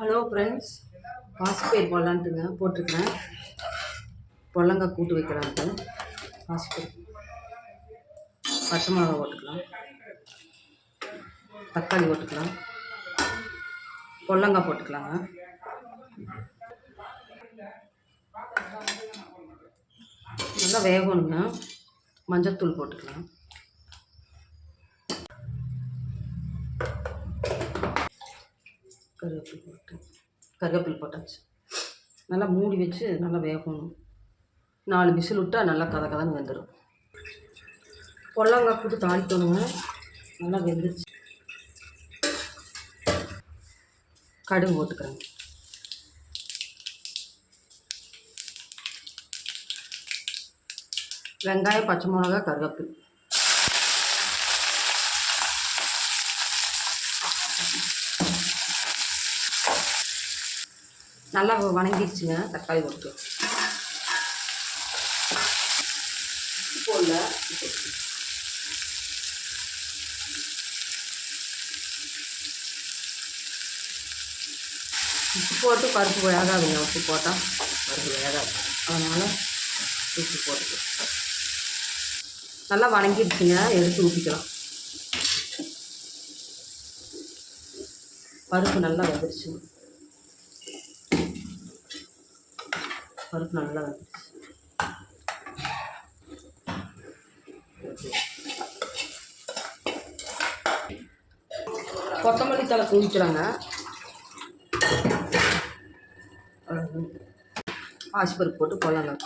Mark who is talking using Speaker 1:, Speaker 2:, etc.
Speaker 1: Hello friends பாசிப்பயிர் போடலான்ட்டுங்க போட்டிருக்கிறேன். பொல்லங்காய் கூட்டு வைக்கலான்ட்டு பாசிப்பயிர் பச்சை மிளகா போட்டுக்கலாம். தக்காளி போட்டுக்கலாம். பொல்லங்காய் போட்டுக்கலாங்க. நல்லா வேகணுங்க. மஞ்சத்தூள் போட்டுக்கலாம். கருவேப்பில் போட்டு கருவேப்பில் போட்டாச்சு. நல்லா மூடி வச்சு நல்லா வேகணும். நாலு விசில் விட்டால் நல்லா கதை கதன்னு வெந்துடும் பொல்லாங்காய் போட்டு தாளிக்கணுங்க நல்லா வெந்துருச்சு. கடுகு போட்டுக்கிறேங்க வெங்காயம் பச்சை மிளகா கருவேப்பில். நல்லா வணங்கிடுச்சுங்க தக்காளி போட்டு போடல உப்பு போட்டு பருப்பு வேகாதுங்க உப்பு போட்டால் பருப்பு வேகாது. அதனால் உப்பு போட்டுக்கலாம் நல்லா வணங்கிடுச்சுங்க எடுத்து ஊற்றிக்கலாம் பருப்பு நல்லா வந்துடுச்சுங்க பருப்பு நல்லா வந்துச்சு கொத்தமல்லி தலை தூவிக்கிறாங்க ஆசிப்பருப்பு போட்டு கொள்ளலாம்